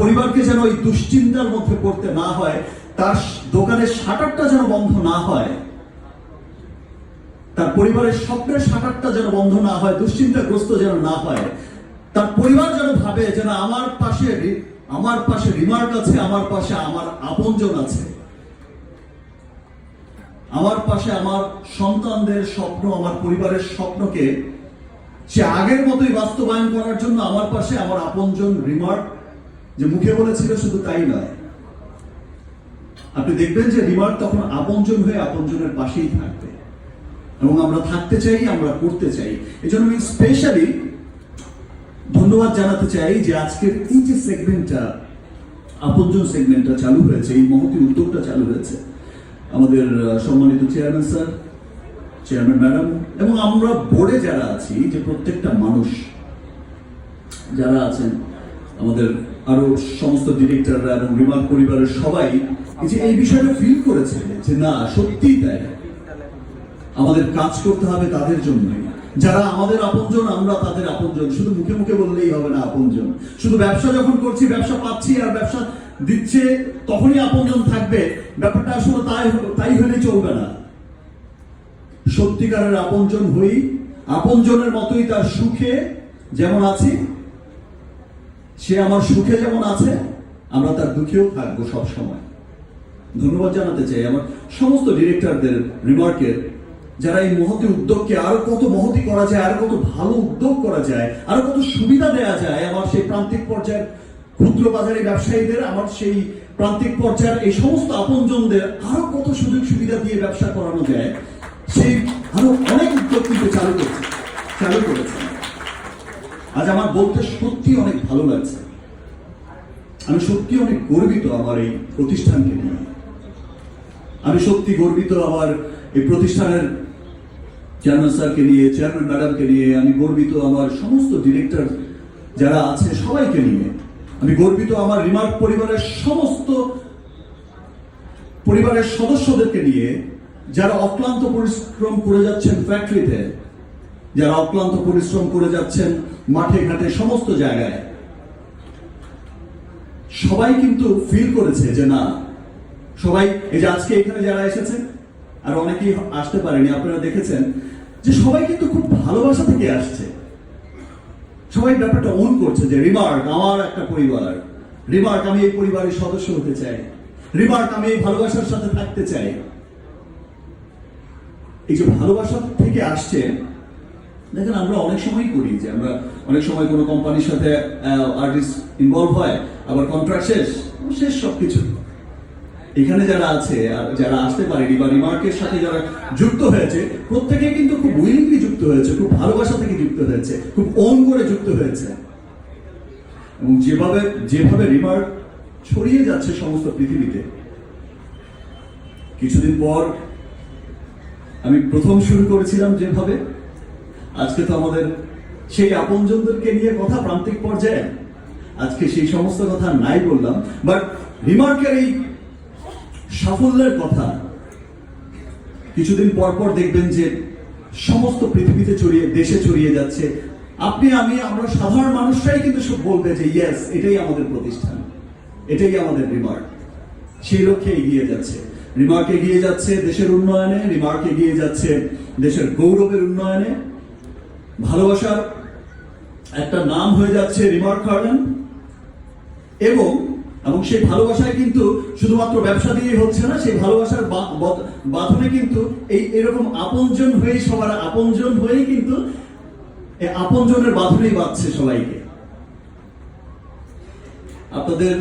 পরিবারকে যেন ওই দুশ্চিন্তার মধ্যে পড়তে না হয়, তার দোকানের শাটারটা যেন বন্ধ না হয়, তার পরিবারের স্বপ্নের শাটারটা যেন বন্ধ না হয়, দুশ্চিন্তাগ্রস্ত যেন না হয়, তার পরিবার যেন ভাবে যেন আমার পাশে আমার পাশে রিমার্ক আছে, আমার পাশে আমার আপনজন আছে। আমার পাশে আমার সন্তানদের স্বপ্ন, আমার পরিবারের স্বপ্নকে সে আগের মতোই বাস্তবায়ন করার জন্য আমার পাশে আমার আপনজন রিমার্ক যে মুখে বলেছিল শুধু তাই নয়। আপনি দেখবেন যে রিমার্ক তখন আপনজন হয়ে আপনজনের পাশেই থাকবে। এবং আমরা থাকতে চাই, আমরা করতে চাই। এই জন্য আমি স্পেশালি ধন্যবাদ জানাতে চাই যে আজকের এই যে সেগমেন্টটা আপনজন সেগমেন্টটা চালু হয়েছে, এই মহতি উদ্যোগটা চালু হয়েছে, আমাদের সম্মানিত চেয়ারম্যান স্যার চেয়ারম্যান ম্যাডাম এবং আমরা বোর্ডে যারা আছি, যে প্রত্যেকটা মানুষ যারা আছেন আমাদের আরও সমস্ত ডিরেক্টররা এবং বিমান পরিবারের সবাই যে এই বিষয়টা ফিল করেছে যে না, সত্যিই তাই। আমাদের কাজ করতে হবে তাদের জন্যই। যারা আমাদের আপনজন, আমরা তাদের আপনজন। শুধু মুখে মুখে বললেই হবে না, আপনজন। শুধু ব্যবসা যখন করছি, ব্যবসা পাচ্ছি আর ব্যবসা দিচ্ছে, তখনই আপনজন থাকবে। ব্যাপারটা আসলে তাই তাই হলে চলবে না। সত্যিকারের আপনজন হই, আপনজনের মতোই তার সুখে যেমন আছি সে আমার সুখে যেমন আছে, আমরা তার দুঃখেও থাকব সব সময় ধন্যবাদ জানাতে চাই আমার সমস্ত ডিরেক্টরদের রিমার্কের যারা এই মহতি উদ্যোগকে আরও কত মহতি করা যায়, আরও কত ভালো উদ্যোগ করা যায়, আরও কত সুবিধা দেওয়া যায়, আমার সেই প্রান্তিক পর্যায়ের ক্ষুদ্র বাজারি ব্যবসায়ীদের, আমার সেই প্রান্তিক পর্যায়ের এই সমস্ত আপনজনদের আরও কত সুযোগ সুবিধা দিয়ে ব্যবসা করানো যায়, সেই আরও অনেক উদ্যোগ কিন্তু চালু করেছে চালু করেছে। আজ আমার বলতে সত্যি অনেক ভালো লাগছে। আমি সত্যি অনেক গর্বিত আমার এই প্রতিষ্ঠানকে নিয়ে। আমি সত্যি গর্বিত আমার এই প্রতিষ্ঠানের চেয়ারম্যান স্যারকে নিয়ে চেয়ারম্যান ম্যাডামকে নিয়ে, আমি গর্বিত আমার সমস্ত ডিরেক্টর যারা আছে সবাইকে নিয়ে। আমি গর্বিত আমার রিমার্ক পরিবারের সমস্ত পরিবারের সদস্যদেরকে নিয়ে, যারা অক্লান্ত পরিশ্রম করে যাচ্ছেন ফ্যাক্টরিতে যারা অক্লান্ত পরিশ্রম করে যাচ্ছেন মাঠে ঘাটে সমস্ত জায়গায়, সবাই কিন্তু ফিল করেছে যে না, সবাই, এই যে আজকে এখানে যারা এসেছে আর অনেকেই আসতে পারেনি, আপনারা দেখেছেন, যে সবাই কিন্তু খুব ভালোবাসা থেকে আসছে। সবাই ব্যাপারটা ওন করছে যে রিমার্ক আমার একটা পরিবার। রিমার্ক আমি এই পরিবারের সদস্য হতে চাই। রিমার্ক আমি এই ভালোবাসার সাথে থাকতে চাই। এই যে ভালোবাসা থেকে আসছে দেখেন, আমরা অনেক সময় করি যে আমরা অনেক সময় কোনো কোম্পানির সাথে আর্টিস্ট ইনভলভ হয়, আবার কন্ট্রাক্ট শেষ শেষ সবকিছু। এখানে যারা আছে, আর যারা আসতে পারেনি বা রিমার্কের সাথে যারা যুক্ত হয়েছে, প্রত্যেকে কিন্তু খুব উইলিংলি যুক্ত হয়েছে, খুব ভালোবাসা থেকে যুক্ত হয়েছে, খুব ওন করে যুক্ত হয়েছে। এবং যেভাবে যেভাবে রিমার্ক ছড়িয়ে যাচ্ছে সমস্ত পৃথিবীতে, কিছুদিন পর আমি প্রথম শুরু করেছিলাম যেভাবে আজকে তো আমাদের সেই আপনজনদেরকে নিয়ে কথা প্রান্তিক পর্যায়ে। আজকে সেই সমস্ত কথা নাই বললাম বাট রিমার্কের এই সাফল্যের কথা, কিছুদিন পর পর দেখবেন যে সমস্ত পৃথিবীতে ছড়িয়ে, দেশে ছড়িয়ে যাচ্ছে। আপনি, আমি, আমরা সাধারণ মানুষরাই কিন্তু সব বলবে যে ইয়েস এটাই আমাদের প্রতিষ্ঠান। এটাই আমাদের রিমার্ক সেই লক্ষ্যে এগিয়ে যাচ্ছে। রিমার্ক এগিয়ে যাচ্ছে দেশের উন্নয়নে রিমার্ক এগিয়ে যাচ্ছে দেশের গৌরবের উন্নয়নে। ভালোবাসার একটা নাম হয়ে যাচ্ছে রিমার্ক গার্ডেন এবং এবং সেই ভালোবাসায় কিন্তু শুধুমাত্র ব্যবসা দিয়ে হচ্ছে না, সেই ভালোবাসার বাঁধনে কিন্তু এই এরকম আপনজন হয়েই, সবার আপনজন হয়েই কিন্তু আপনজনের বাঁধনেই বাঁধছে সবাইকে। আপনাদের